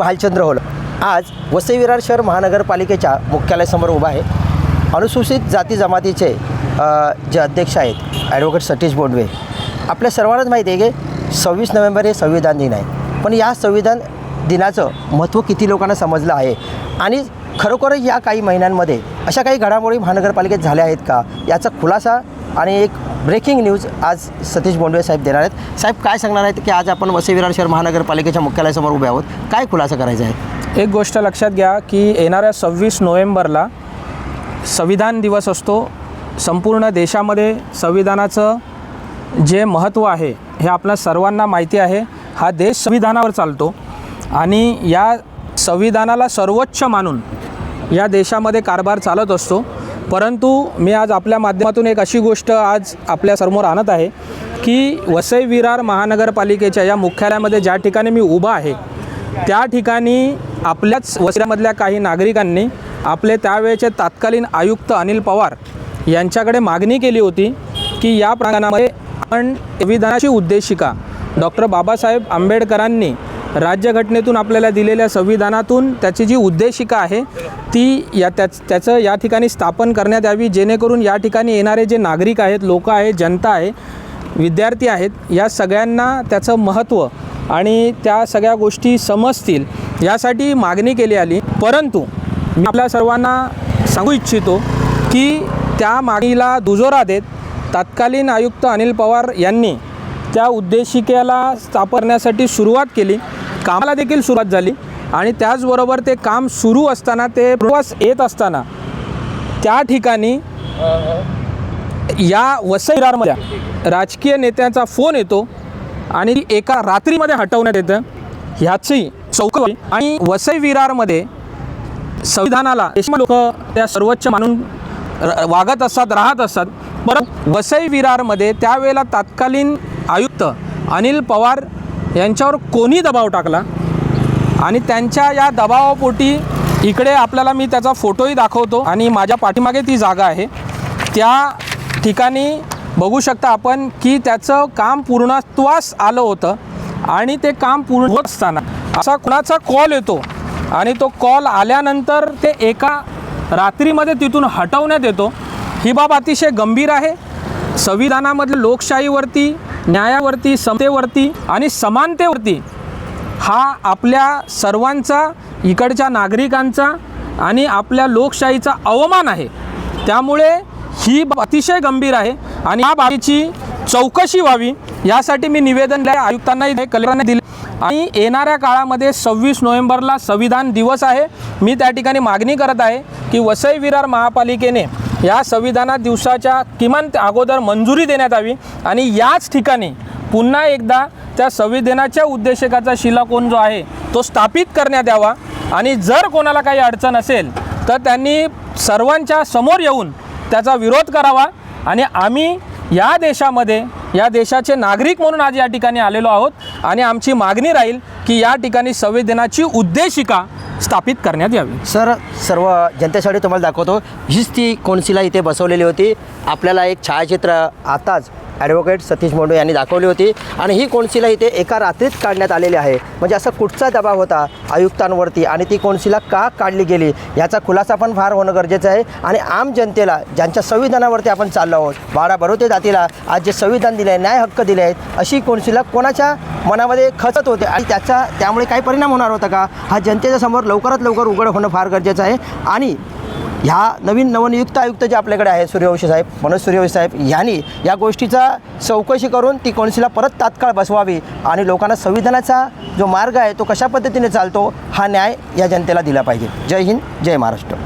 Bhalchandra hole. आज वसई विरार शहर महानगरपालिकेच्या मुख्यालयासमोर उभा आहे. अनुसूचित जाती जमातीचे जे अध्यक्ष आहेत ॲडव्होकेट सतीश बोंडवे. आपल्या सर्वांनाच माहिती आहे की सव्वीस नोव्हेंबर हे संविधान दिन आहे. पण या संविधान दिनाचं महत्त्व किती लोकांना समजलं आहे? आणि खरोखर या काही महिन्यांमध्ये अशा काही घडामोडी महानगरपालिकेत झाल्या आहेत का? याचा खुलासा आणि एक ब्रेकिंग न्यूज आज सतीश बोंडवे साहेब देणार आहेत. साहेब काय सांगणार आहेत की आज आपण वसई विरार शहर महानगरपालिकेच्या मुख्यालयासमोर उभे आहोत? काय खुलासा करायचा आहे? एक गोष्ट लक्षात घ्या की येणाऱ्या सव्वीस नोव्हेंबरला संविधान दिवस असतो. संपूर्ण देशामध्ये संविधानाचं जे महत्त्व आहे हे आपल्या सर्वांना माहिती आहे. हा देश संविधानावर चालतो आणि या संविधानाला सर्वोच्च मानून या देशामध्ये कारभार चालत असतो. परंतु मी आज आपल्या माध्यमातून एक अशी गोष्ट आज आपल्यासमोर आणत आहे की वसई विरार महानगरपालिकेच्या या मुख्यालयामध्ये ज्या ठिकाणी मी उभा आहे त्या ठिकाणी आपल्याच वसऱ्यामधल्या काही नागरिकांनी आपले त्यावेळेचे तत्कालीन आयुक्त अनिल पवार यांच्याकडे मागणी केली होती की या प्रांगणामध्ये आपण संविधानाची उद्देशिका डॉक्टर बाबासाहेब आंबेडकरांनी राज्यघटनेतून आपल्याला दिलेल्या संविधानातून त्याची जी उद्देशिका आहे ती या त्याच त्याचं या ठिकाणी स्थापन करण्यात यावी जेणेकरून या ठिकाणी येणारे जे नागरिक आहेत लोक आहेत जनता आहे विद्यार्थी आहेत या सगळ्यांना त्याचं महत्त्व आणि त्या सगळ्या गोष्टी समजतील यासाठी मागणी केली आली. परंतु मी आपल्या सर्वांना सांगू इच्छितो की त्या मागणीला दुजोरा देत तत्कालीन आयुक्त अनिल पवार यांनी त्या उद्देशिकेला स्थापण्यासाठी सुरुवात केली. कामाला देखील सुरुवात झाली. आणि त्याचबरोबर ते काम सुरू असताना ते प्रवास येत असताना त्या ठिकाणी या वसई विरारमध्ये राजकीय नेत्यांचा फोन येतो आणि ती एका रात्रीमध्ये हटवण्यात येतं. ह्याची चौकशी आणि वसई विरारमध्ये संविधानाला लोक त्या सर्वोच्च मानून वागत असतात राहत असतात. परत वसई विरारमध्ये त्यावेळेला तत्कालीन आयुक्त अनिल पवार यांच्यावर कोणी दबाव टाकला? आणि त्यांच्या या दबावापोटी इकडे आपल्याला मी त्याचा फोटोही दाखवतो आणि माझ्या पाठीमागे ती जागा आहे. त्या ठिकाणी बघू शकता आपण की त्याचं काम पूर्णत्वास आलं होतं आणि ते काम पूर्ण होत असताना असा कुणाचा कॉल येतो आणि तो कॉल आल्यानंतर ते एका रात्रीमध्ये तिथून हटवण्यात येतो. ही बाब अतिशय गंभीर आहे. संविधानामधल्या लोकशाहीवरती न्यायावरती समतेवरती आणि समानतेवरती हा आपल्या सर्वांचा इकडच्या नागरिकांचा आणि आपल्या लोकशाहीचा अवमान आहे. त्यामुळे ही बाब अतिशय गंभीर आहे आणि या बाबीची चौकशी व्हावी यासाठी मी निवेदन दिलं आयुक्तांनाही कलेक्टरांना दिले आणि येणाऱ्या काळामध्ये सव्वीस नोव्हेंबरला संविधान दिवस आहे. मी त्या ठिकाणी मागणी करत आहे की वसई विरार महापालिकेने या संविधानात दिवसाच्या किमान अगोदर मंजुरी देण्यात यावी आणि याच ठिकाणी पुन्हा एकदा त्या संविधानाच्या उद्देशकाचा शिलाकोन जो आहे तो स्थापित करण्यात यावा आणि जर कोणाला काही अडचण असेल तर त्यांनी सर्वांच्या समोर येऊन त्याचा विरोध करावा आणि आम्ही या देशामध्ये या देशाचे नागरिक म्हणून आज या ठिकाणी आलेलो आहोत आणि आमची मागणी राहील की या ठिकाणी संविधानाची उद्देशिका स्थापित करण्यात यावी. सर सर्व जनतेसाठी तुम्हाला दाखवतो हीच ती कोणसीला इथे बसवलेली होती. आपल्याला एक छायाचित्र आताच ॲडव्होकेट सतीश मोंडू यांनी दाखवली होती. आणि ही कोणशिला इथे एका रात्रीत काढण्यात आलेली आहे? म्हणजे असा कुठचा दबाव होता आयुक्तांवरती? आणि ती कोणशिला का काढली गेली? याचा खुलासा पण फार होणं गरजेचं आहे. आणि आम जनतेला ज्यांच्या संविधानावरती आपण चाललो आहोत बाळा बरोते जातीला आज जे संविधान दिले आहे न्याय हक्क दिले आहेत अशी कोणशिला कोणाच्या मनामध्ये खचत होते? आणि त्याचा त्यामुळे काही परिणाम होणार होता का? हा जनतेच्या समोर लवकरात लवकर उघड होणं फार गरजेचं आहे. आणि ह्या नवीन नवनियुक्त आयुक्त जे आपल्याकडे आहे सूर्यवंशी साहेब मनोज सूर्यवंशी साहेब यांनी या गोष्टीचा चौकशी करून ती कौन्सिलला परत तात्काळ बसवावी आणि लोकांना संविधानाचा जो मार्ग आहे तो कशा पद्धतीने चालतो हा न्याय या जनतेला दिला पाहिजे. जय हिंद जय महाराष्ट्र.